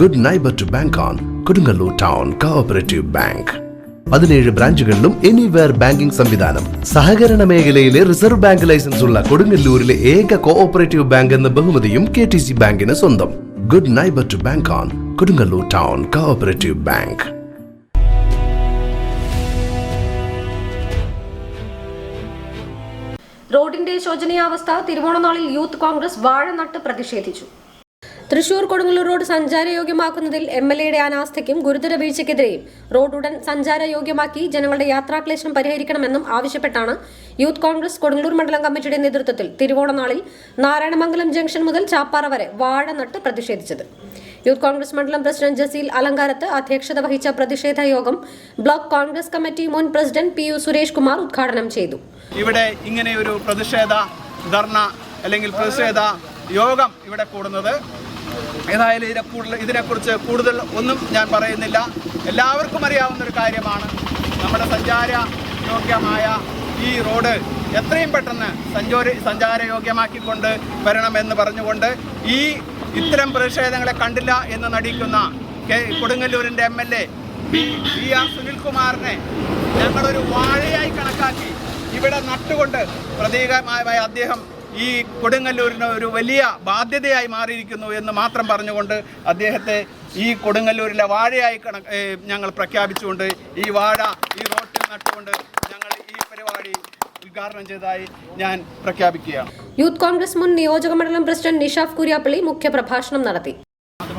Good neighbour to bank on Kodungallur town cooperative bank പതിനേഴ് ബ്രാഞ്ചുകളിലും anywhere banking സംവിധാനം. സഹകരണ മേഖലയിലെ റിസർവ് ബാങ്ക് ലൈസൻസ് ഉള്ള കൊടുങ്ങല്ലൂരിലെ ഏക കോഓപ്പറേറ്റീവ് ബാങ്ക് എന്ന ബഹുമതിയും കെ ടി സി ബാങ്കിന് സ്വന്തം. Good neighbour to bank on Kodungallur town cooperative bank റോഡിന്റെ യൂത്ത് കോൺഗ്രസ് പ്രതിഷേധിച്ചു. തൃശൂർ കൊടുങ്ങല്ലൂർ റോഡ് സഞ്ചാരയോഗ്യമാക്കുന്നതിൽ എം എൽ എയുടെ അനാസ്ഥയ്ക്കും ഗുരുതര വീഴ്ചയ്ക്കെതിരെയും റോഡ് ഉടൻ സഞ്ചാരയോഗ്യമാക്കി ജനങ്ങളുടെ യാത്രാക്ലേശം പരിഹരിക്കണമെന്നും ആവശ്യപ്പെട്ടാണ് യൂത്ത് കോൺഗ്രസ് കൊടുങ്ങല്ലൂർ മണ്ഡലം കമ്മിറ്റിയുടെ നേതൃത്വത്തിൽ തിരുവോണനാളിൽ നാരായണമംഗലം ജംഗ്ഷൻ മുതൽ ചാപ്പാറ വരെ വാഴ നട്ട് പ്രതിഷേധിച്ചത്. യൂത്ത് കോൺഗ്രസ് മണ്ഡലം പ്രസിഡന്റ് ജസീൽ അലങ്കാരത്ത് അധ്യക്ഷത വഹിച്ച പ്രതിഷേധ യോഗം ബ്ലോക്ക് കോൺഗ്രസ് കമ്മിറ്റി മുൻ president P U Suresh Kumar ഉദ്ഘാടനം ചെയ്തു. ഇവിടെ ഇങ്ങനെ പ്രതിഷേധ ധർണ അല്ലെങ്കിൽ പ്രതിഷേധ യോഗം ഇവിടെ കൂടുന്നത്. ഏതായാലും ഇതിനെ കൂടുതൽ ഇതിനെക്കുറിച്ച് കൂടുതൽ ഒന്നും ഞാൻ പറയുന്നില്ല. എല്ലാവർക്കും അറിയാവുന്ന ഒരു കാര്യമാണ് നമ്മുടെ സഞ്ചാര യോഗ്യമായ ഈ റോഡ് എത്രയും പെട്ടെന്ന് സഞ്ചോര സഞ്ചാരയോഗ്യമാക്കിക്കൊണ്ട് വരണമെന്ന് പറഞ്ഞുകൊണ്ട് ഈ ഇത്തരം പ്രതിഷേധങ്ങളെ കണ്ടില്ല എന്ന് നടിക്കുന്ന K കൊടുങ്ങല്ലൂരിന്റെ M L A V R സുനിൽകുമാറിനെ ഞങ്ങളൊരു വാഴയായി കണക്കാക്കി ഇവിടെ നട്ടുകൊണ്ട് പ്രതീകമായ അദ്ദേഹം ഈ കൊടുങ്ങല്ലൂരിന് ഒരു വലിയ ബാധ്യതയായി മാറിയിരിക്കുന്നു എന്ന് മാത്രം പറഞ്ഞുകൊണ്ട് അദ്ദേഹത്തെ ഈ കൊടുങ്ങല്ലൂരിലെ വാഴയായി കണ ഞങ്ങൾ പ്രഖ്യാപിച്ചുകൊണ്ട് ഈ വാഴ ഈ റോട്ടിൽ നട്ടുകൊണ്ട് ഞങ്ങൾ ഈ പരിപാടി ഉദ്ഘാടനം ചെയ്തതായി ഞാൻ പ്രഖ്യാപിക്കുകയാണ്. യൂത്ത് കോൺഗ്രസ് മുൻ നിയോജക മണ്ഡലം പ്രസിഡന്റ് നിഷാഫ് കുര്യാപ്പള്ളി മുഖ്യപ്രഭാഷണം നടത്തി.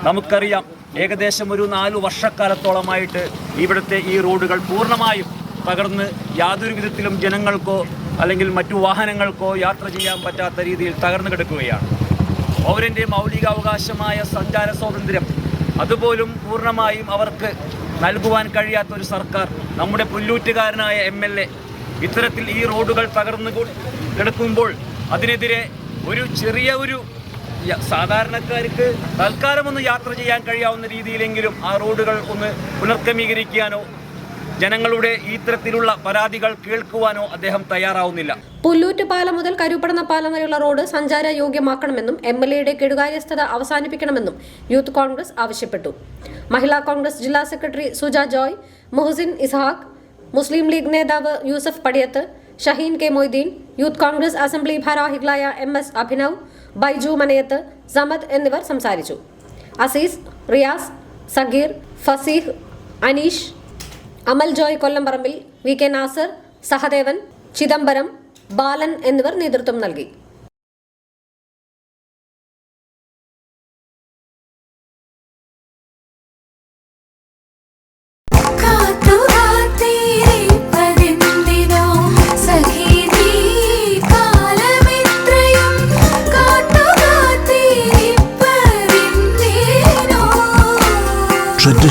നമുക്കറിയാം ഏകദേശം ഒരു നാലു വർഷക്കാലത്തോളമായിട്ട് ഇവിടുത്തെ ഈ റോഡുകൾ പൂർണമായും തകർന്ന് യാതൊരു വിധത്തിലും ജനങ്ങൾക്കോ അല്ലെങ്കിൽ മറ്റു വാഹനങ്ങൾക്കോ യാത്ര ചെയ്യാൻ പറ്റാത്ത രീതിയിൽ തകർന്നു കിടക്കുകയാണ്. പൗരന്റെ മൗലികാവകാശമായ സഞ്ചാര സ്വാതന്ത്ര്യം അതുപോലും പൂർണമായും അവർക്ക് നൽകുവാൻ കഴിയാത്ത ഒരു സർക്കാർ നമ്മുടെ പുല്ലൂറ്റുകാരനായ എം എൽ എ ഇത്തരത്തിൽ ഈ റോഡുകൾ തകർന്നു കിടക്കുമ്പോൾ അതിനെതിരെ ഒരു ചെറിയ ഒരു സാധാരണക്കാർക്ക് തൽക്കാലം ഒന്ന് യാത്ര ചെയ്യാൻ കഴിയാവുന്ന രീതിയിലെങ്കിലും ആ റോഡുകൾ ഒന്ന് പുനർക്രമീകരിക്കാനോ ജനങ്ങളുടെ ഇത്തരത്തിലുള്ള പരാതികൾ കേൾക്കുവാനോ അദ്ദേഹം തയ്യാറാവുന്നില്ല. പുല്ലൂറ്റ് പാലം മുതൽ കരുപ്പടന്ന പാലം വരെയുള്ള റോഡ് സഞ്ചാര യോഗ്യമാക്കണമെന്നും എം എൽ എയുടെ കെടുകാര്യസ്ഥത അവസാനിപ്പിക്കണമെന്നും യൂത്ത് കോൺഗ്രസ് ആവശ്യപ്പെട്ടു. മഹിളാ കോൺഗ്രസ് ജില്ലാ സെക്രട്ടറി സുജ ജോയ് മുഹസിൻ ഇസ്ഹാഖ് മുസ്ലിം ലീഗ് നേതാവ് Yusuf Padiyath Shaheen K Moideen youth Congress assembly ഭാരവാഹികളായ എം എസ് അഭിനവ് ബൈജു മനയത്ത് സമദ് എന്നിവർ സംസാരിച്ചു. അസീസ് റിയാസ് സഗീർ ഫസീഹ് അനീഷ് അമൽ ജോയ് കൊല്ലംപറമ്പിൽ വി കെ നാസർ സഹദേവൻ ചിദംബരം ബാലൻ എന്നിവർ നേതൃത്വം നൽകി.